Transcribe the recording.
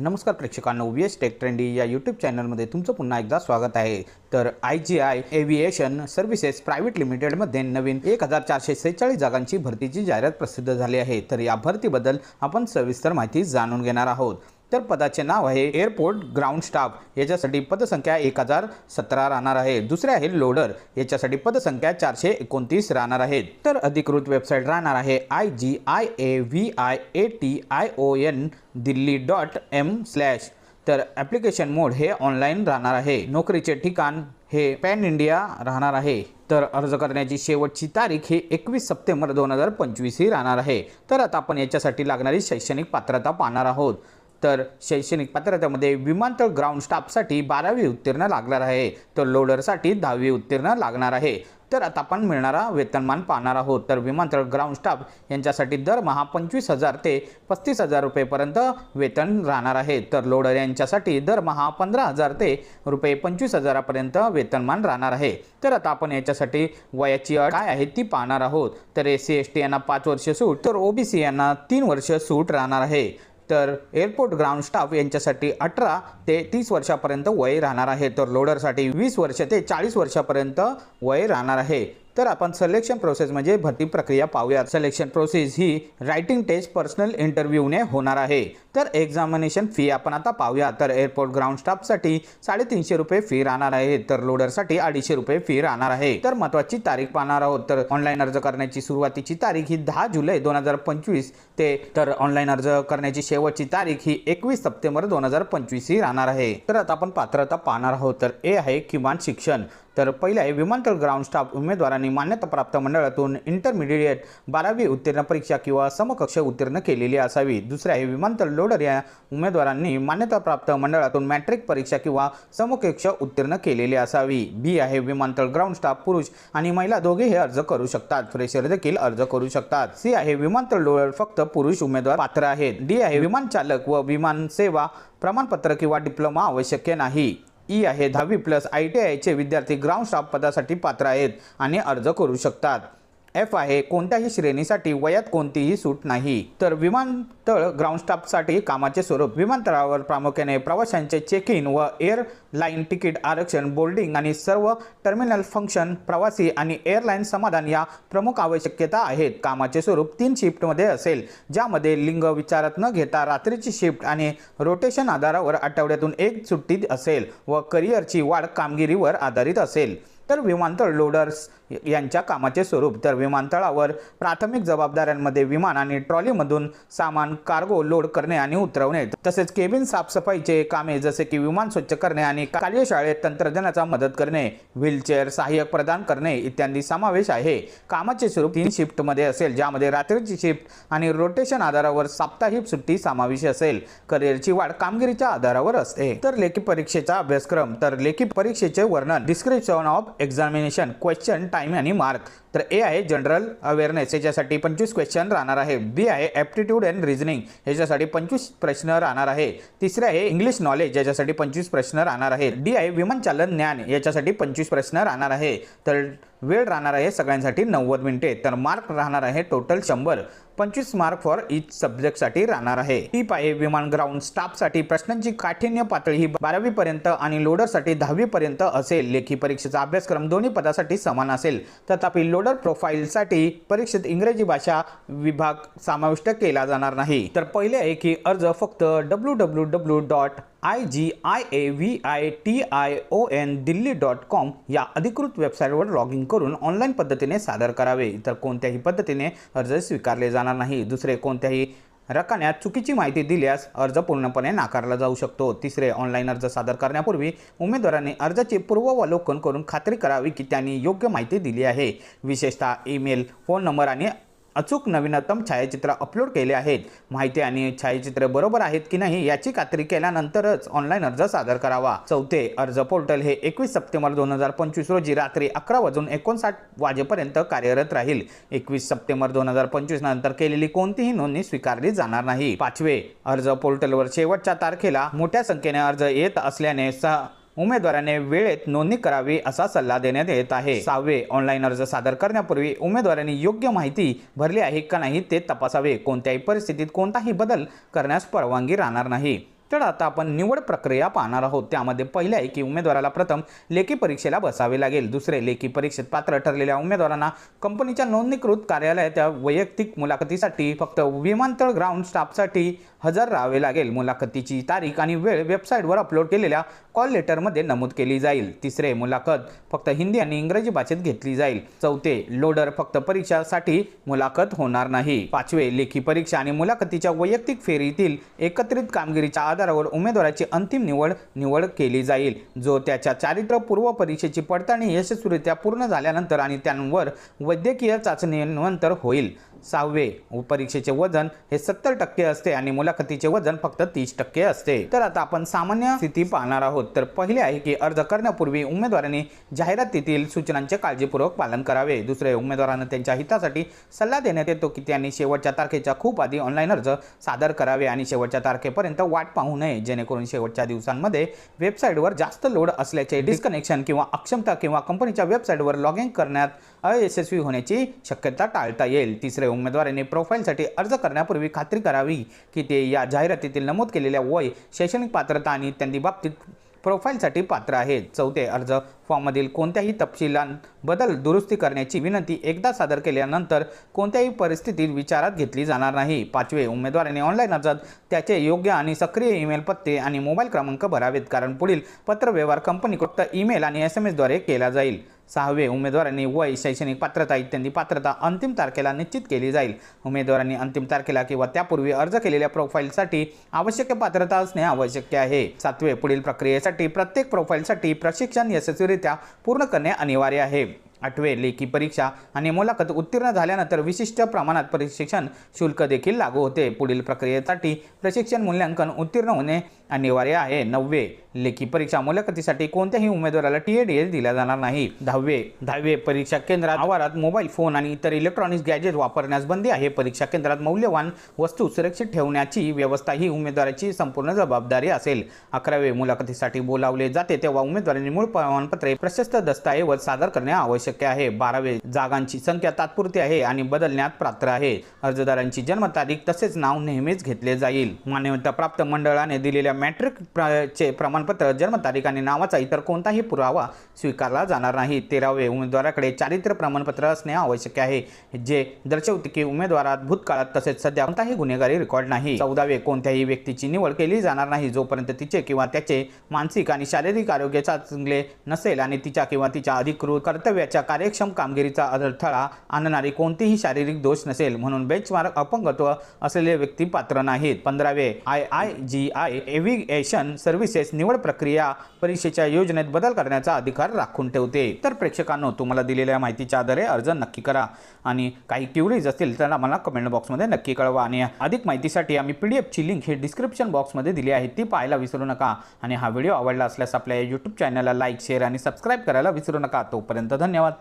नमस्कार प्रेक्षकांनो V S tech trendy या यूट्यूब चॅनलमध्ये तुमचं पुन्हा एकदा स्वागत आहे. तर I G I aviation services private लिमिटेडमध्ये नवीन एक हजार चारशे सेहेचाळीस जागांची भरतीची जाहिरात प्रसिद्ध झाली आहे. तर या भरतीबद्दल आपण सविस्तर माहिती जाणून घेणार आहोत. तर पदाचे नाव आहे एअरपोर्ट ग्राउंड स्टाफ. याच्यासाठी पदसंख्या एक हजार सतरा राहणार आहे. दुसरे आहे लोडर. याच्यासाठी पदसंख्या चारशे एकोणतीस राहणार आहेत. तर अधिकृत वेबसाईट राहणार आहे I G I A V I A T I O N Delhi dot M slash. तर ॲप्लिकेशन मोड हे ऑनलाईन राहणार आहे. नोकरीचे ठिकाण हे पॅन इंडिया राहणार आहे. तर अर्ज करण्याची शेवटची तारीख ही एकवीस सप्टेंबर दोन हजार पंचवीस ही राहणार आहे. तर आता आपण याच्यासाठी लागणारी शैक्षणिक पात्रता पाहणार आहोत. तर शैक्षणिक पात्रतेमध्ये विमानतळ ग्राउंड स्टाफसाठी बारावी उत्तीर्ण लागणार आहे. तर लोडरसाठी दहावी उत्तीर्ण लागणार आहे. तर आता आपण मिळणारा वेतनमान पाहणार आहोत. तर विमानतळ ग्राउंड स्टाफ यांच्यासाठी दरमहा पंचवीस हजार ते पस्तीस हजार रुपयेपर्यंत वेतन राहणार आहे. तर लोडर यांच्यासाठी दरमहा पंधरा हजार ते रुपये पंचवीस हजारापर्यंत वेतनमान राहणार आहे. तर आता आपण याच्यासाठी वयाची अट काय आहे ती पाहणार आहोत. तर एस सी एस टी यांना पाच वर्ष सूट तर ओबीसी यांना तीन वर्ष सूट राहणार आहे. तर एअरपोर्ट ग्राउंड स्टाफ यांच्यासाठी अठरा ते तीस वर्षापर्यंत वय राहणार आहे. तर लोडरसाठी वीस वर्ष ते चाळीस वर्षापर्यंत वय राहणार आहे. तर आपण सिलेक्शन प्रोसेस म्हणजे भरती प्रक्रिया पाहूया सिलेक्शन प्रोसेस ही रायटिंग टेस्ट पर्सनल इंटरव्ह्यूने होणार आहे. तर एक्झामिनेशन फी आपण आता पाहूया तर एअरपोर्ट ग्राउंड स्टाफसाठी साडेतीनशे रुपये फी राहणार आहे. तर लोडरसाठी अडीचशे रुपये फी राहणार आहे. तर महत्वाची तारीख पाहणार आहोत. तर ऑनलाईन अर्ज करण्याची सुरुवातीची तारीख ही दहा जुलै दोन हजार पंचवीस ते तर ऑनलाईन अर्ज करण्याची शेवटची तारीख ही एकवीस सप्टेंबर दोन हजार पंचवीस ही राहणार आहे. तर आता आपण पात्रता पाहणार आहोत. तर ए आहे किमान शिक्षण. तर पहिले आहे विमानतळ ग्राउंड स्टाफ उमेदवारांनी मान्यताप्राप्त मंडळातून इंटरमिडिएट बारावी उत्तीर्ण परीक्षा किंवा समकक्ष उत्तीर्ण केलेली असावी. दुसरे आहे विमानतळ लोडर या उमेदवारांनी मान्यताप्राप्त मंडळातून मॅट्रिक परीक्षा किंवा समकक्ष उत्तीर्ण केलेली असावी. बी आहे विमानतळ ग्राउंड स्टाफ पुरुष आणि महिला दोघेही अर्ज करू शकतात. फ्रेशर देखील अर्ज करू शकतात. सी आहे विमानतळ लोडर फक्त पुरुष उमेदवार पात्र आहेत. डी आहे विमान चालक व विमान सेवा प्रमाणपत्र किंवा डिप्लोमा आवश्यक नाही. ई आहे दहावी प्लस आय टी आयचे विद्यार्थी ग्राउंड स्टाफ पदासाठी पात्र आहेत आणि अर्ज करू शकतात. एफ आहे कोणत्याही श्रेणीसाठी वयात कोणतीही सूट नाही. तर विमानतळ ग्राउंड स्टाफसाठी कामाचे स्वरूप विमानतळावर प्रामुख्याने प्रवाशांचे चेक इन व एअरलाईन तिकीट आरक्षण बोर्डिंग आणि सर्व टर्मिनल फंक्शन प्रवासी आणि एअरलाईन समाधान या प्रमुख आवश्यकता आहेत. कामाचे स्वरूप तीन शिफ्टमध्ये असेल ज्यामध्ये लिंग विचारात न घेता रात्रीची शिफ्ट आणि रोटेशन आधारावर आठवड्यातून एक सुट्टी असेल व करिअरची वाढ कामगिरीवर आधारित असेल. तर विमानतळ लोडर्स यांच्या कामाचे स्वरूप. तर विमानतळावर प्राथमिक जबाबदाऱ्यांमध्ये विमान आणि ट्रॉलीमधून सामान कार्गो लोड करणे आणि उतरवणे. तसेच केबिन साफसफाईचे कामे जसे की विमान स्वच्छ करणे आणि कार्यशाळेत तंत्रज्ञानाचा मदत करणे व्हीलचेअर सहाय्यक प्रदान करणे इत्यादी समावेश आहे. कामाचे स्वरूप तीन शिफ्टमध्ये असेल ज्यामध्ये रात्रीची शिफ्ट आणि रोटेशन आधारावर साप्ताहिक सुट्टी समावेश असेल. करिअरची वाढ कामगिरीच्या आधारावर असते. तर लेखी परीक्षेचा अभ्यासक्रम. तर लेखी परीक्षेचे वर्णन. Description of examination question time आणि मार्क तर ए आहे जनरल अवेअरनेस याच्यासाठी पंचवीस क्वेश्चन राहणार आहे. बी आहे ॲप्टिट्यूड अँड रिझनिंग याच्यासाठी पंचवीस प्रश्न राहणार आहे. तिसरे आहे इंग्लिश नॉलेज याच्यासाठी पंचवीस प्रश्न राहणार आहे. डी आहे विमानचालन ज्ञान याच्यासाठी पंचवीस प्रश्न राहणार आहे. तर वेळ राहणार आहे सगळ्यांसाठी नव्वद मिनिटे. तर मार्क राहणार आहे टोटल शंभर. पंचवीस मार्क फॉर इच सब्जेक्टसाठी राहणार आहे. टीप आहे विमान ग्राउंड स्टाफसाठी प्रश्नांची काठिण्य पातळी ही बारावीपर्यंत आणि लोडरसाठी दहावीपर्यंत असेल. लेखी परीक्षेचा अभ्यासक्रम दोन्ही पदासाठी समान असेल. तथापि लोडर प्रोफाईलसाठी परीक्षेत इंग्रजी भाषा विभाग समाविष्ट केला जाणार नाही. तर पहिले आहे की अर्ज फक्त W W W dot I G I A V I T I O N Delhi dot com या अधिकृत वेबसाईटवर लॉग इन करून ऑनलाईन पद्धतीने सादर करावे. इतर कोणत्याही पद्धतीने अर्ज स्वीकारले जाणार नाही. दुसरे कोणत्याही रकान्यात चुकीची माहिती दिल्यास अर्ज पूर्णपणे नाकारला जाऊ शकतो. तिसरे ऑनलाईन अर्ज सादर करण्यापूर्वी उमेदवारांनी अर्जाचे पूर्वावलोकन करून खात्री करावी की त्यांनी योग्य माहिती दिली आहे. विशेषतः ईमेल फोन नंबर आणि अचूक नवीनतम छायाचित्र अपलोड केले आहेत. माहिती आणि छायाचित्र बरोबर आहेत की नाही याची खात्री केल्यानंतरच ऑनलाईन अर्ज सादर करावा. चौथे अर्ज पोर्टल हे एकवीस सप्टेंबर दोन हजार पंचवीस रोजी रात्री अकरा वाजून एकोणसाठ वाजेपर्यंत कार्यरत राहील. एकवीस सप्टेंबर दोन हजार पंचवीस नंतर केलेली कोणतीही नोंदणी स्वीकारली जाणार नाही. पाचवे अर्ज पोर्टलवर शेवटच्या तारखेला मोठ्या संख्येने अर्ज येत असल्याने सह उमेदवाराने वेळेत नोंदणी करावी असा सल्ला देण्यात येत आहे. सहावे ऑनलाईन अर्ज सादर करण्यापूर्वी उमेदवारांनी योग्य माहिती भरली आहे का नाही ते तपासावे. कोणत्याही परिस्थितीत कोणताही बदल करण्यास परवानगी राहणार नाही. तर आता आपण निवड प्रक्रिया पाहणार आहोत. त्यामध्ये पहिले आहे की उमेदवाराला प्रथम लेखी परीक्षेला बसावे लागेल. दुसरे लेखी परीक्षेत पात्र ठरलेल्या उमेदवारांना कंपनीच्या नोंदणीकृत कार्यालयात वैयक्तिक मुलाखतीसाठी फक्त विमानतळ ग्राउंड स्टाफसाठी हजर राहावे लागेल. मुलाखतीची तारीख आणि वेळ वेबसाईटवर अपलोड केलेल्या कॉल लेटरमध्ये नमूद केली जाईल. तिसरे मुलाखत फक्त हिंदी आणि इंग्रजी भाषेत घेतली जाईल. चौथे लोडर फक्त परीक्षासाठी मुलाखत होणार नाही. पाचवे लेखी परीक्षा आणि मुलाखतीच्या वैयक्तिक फेरीतील एकत्रित कामगिरीच्या आधारावर उमेदवाराची अंतिम निवड निवड केली जाईल जो त्याच्या चारित्र्य पूर्व परीक्षेची पडताळणी यशस्वीरित्या पूर्ण झाल्यानंतर आणि त्यांवर वैद्यकीय चाचणीनंतर होईल. सहावे परीक्षेचे वजन हे सत्तर टक्के असते आणि मुलाखतीचे वजन फक्त तीस टक्के असते. तर आता आपण सामान्य स्थिती पाहणार आहोत. तर पहिले आहे की अर्ज करण्यापूर्वी उमेदवारांनी जाहिरातीतील सूचनांचे काळजीपूर्वक पालन करावे. दुसरे उमेदवारांना त्यांच्या हितासाठी सल्ला देण्यात येतो की त्यांनी शेवटच्या तारखेच्या खूप आधी ऑनलाईन अर्ज सादर करावे आणि शेवटच्या तारखेपर्यंत वाट होऊ नये जेणेकरून शेवटच्या दिवसांमध्ये वेबसाईटवर जास्त लोड असल्याचे डिस्कनेक्शन किंवा अक्षमता किंवा कंपनीच्या वेबसाईटवर लॉग इन करण्यात अयशस्वी होण्याची शक्यता टाळता येईल. तिसरे उमेदवारांनी प्रोफाईलसाठी अर्ज करण्यापूर्वी खात्री करावी की ते या जाहिरातीतील नमूद केलेल्या वय शैक्षणिक पात्रता आणि त्यांनी बाबतीत प्रोफाईलसाठी पात्र आहेत. चौथे अर्ज फॉर्ममधील कोणत्याही तपशिलांबद्दल दुरुस्ती करण्याची विनंती एकदा सादर केल्यानंतर कोणत्याही परिस्थितीत विचारात घेतली जाणार नाही. पाचवे उमेदवाराने ऑनलाईन अर्जात त्याचे योग्य आणि सक्रिय ईमेल पत्ते आणि मोबाईल क्रमांक भरावेत कारण पुढील पत्रव्यवहार कंपनी फक्त ईमेल आणि एस एम एसद्वारे केला जाईल. सहावे उमेदवारांनी वय शैक्षणिक पात्रता इत्यादी पात्रता अंतिम तारखेला निश्चित केली जाईल. उमेदवारांनी अंतिम तारखेला किंवा त्यापूर्वी अर्ज केलेल्या प्रोफाईलसाठी आवश्यक पात्रता असणे आवश्यक आहे. सातवे पुढील प्रक्रियेसाठी प्रत्येक प्रोफाईलसाठी प्रशिक्षण यशस्वीरित्या पूर्ण करणे अनिवार्य आहे. आठवे लेखी परीक्षा आणि मुलाखत उत्तीर्ण झाल्यानंतर विशिष्ट प्रमाणात प्रशिक्षण शुल्क देखील लागू होते. पुढील प्रक्रियेसाठी प्रशिक्षण मूल्यांकन उत्तीर्ण होणे अनिवार्य आहे. नववे लेखी परीक्षा मुलाखतीसाठी कोणत्याही उमेदवाराला टी ए डी एस दिला जाणार नाही. दहावे दहावे परीक्षा केंद्रात आवारात मोबाईल फोन आणि इतर इलेक्ट्रॉनिक्स गॅजेट वापरण्यास बंदी आहे. परीक्षा केंद्रात मौल्यवान वस्तू सुरक्षित ठेवण्याची व्यवस्था ही उमेदवाराची संपूर्ण जबाबदारी असेल. अकरावे मुलाखतीसाठी बोलावले जाते तेव्हा उमेदवारांनी मूळ प्रमाणपत्रे प्रशस्त दस्तऐवज सादर करणे आवश्यक आहे. बारावे जागांची संख्या तात्पुरती आहे आणि बदलण्यात पात्र आहे. अर्जदारांची जन्मतारीख तसेच नाव नेहमीच घेतले जाईल. मान्यता प्राप्त मंडळाने दिलेल्या मॅट्रिक चे प्रमाणपत्र जन्मतारीख आणि नावाचा इतर कोणताही पुरावा स्वीकारला जाणार नाही. तेरावे उमेदवाराकडे चारित्र्य प्रमाणपत्र असणे आवश्यक आहे जे दर्शवते की उमेदवारात भूतकाळात तसेच सध्या कोणताही गुन्हेगारी रेकॉर्ड नाही. चौदावे कोणत्याही व्यक्तीची निवड केली जाणार नाही जोपर्यंत तिचे किंवा त्याचे मानसिक आणि शारीरिक आरोग्य चांगले नसेल आणि तिच्या किंवा तिच्या अधिकृत कर्तव्याच्या कार्यक्षम कामगिरीचा अडथळा आणणारी कोणतीही शारीरिक दोष नसेल म्हणून बेंचमार्क अपंगत्व असलेले व्यक्ती पात्र नाहीत. पंधरावे I I G I aviation services निवड प्रक्रिया परीक्षेच्या योजनेत बदल करण्याचा अधिकार राखून ठेवते. तर प्रेक्षकांनो तुम्हाला दिलेल्या माहितीच्या आधारे अर्ज नक्की करा आणि काही क्युरीज असतील तर आम्हाला कमेंट बॉक्समध्ये नक्की कळवा आणि अधिक माहितीसाठी आम्ही पी डी एफची लिंक हे डिस्क्रिप्शन बॉक्समध्ये दिली आहे ती पाहायला विसरू नका. आणि हा व्हिडिओ आवडला असल्यास आपल्या यूट्यूब चॅनलला लाईक शेअर आणि सबस्क्राईब करायला विसरू नका. तोपर्यंत धन्यवाद.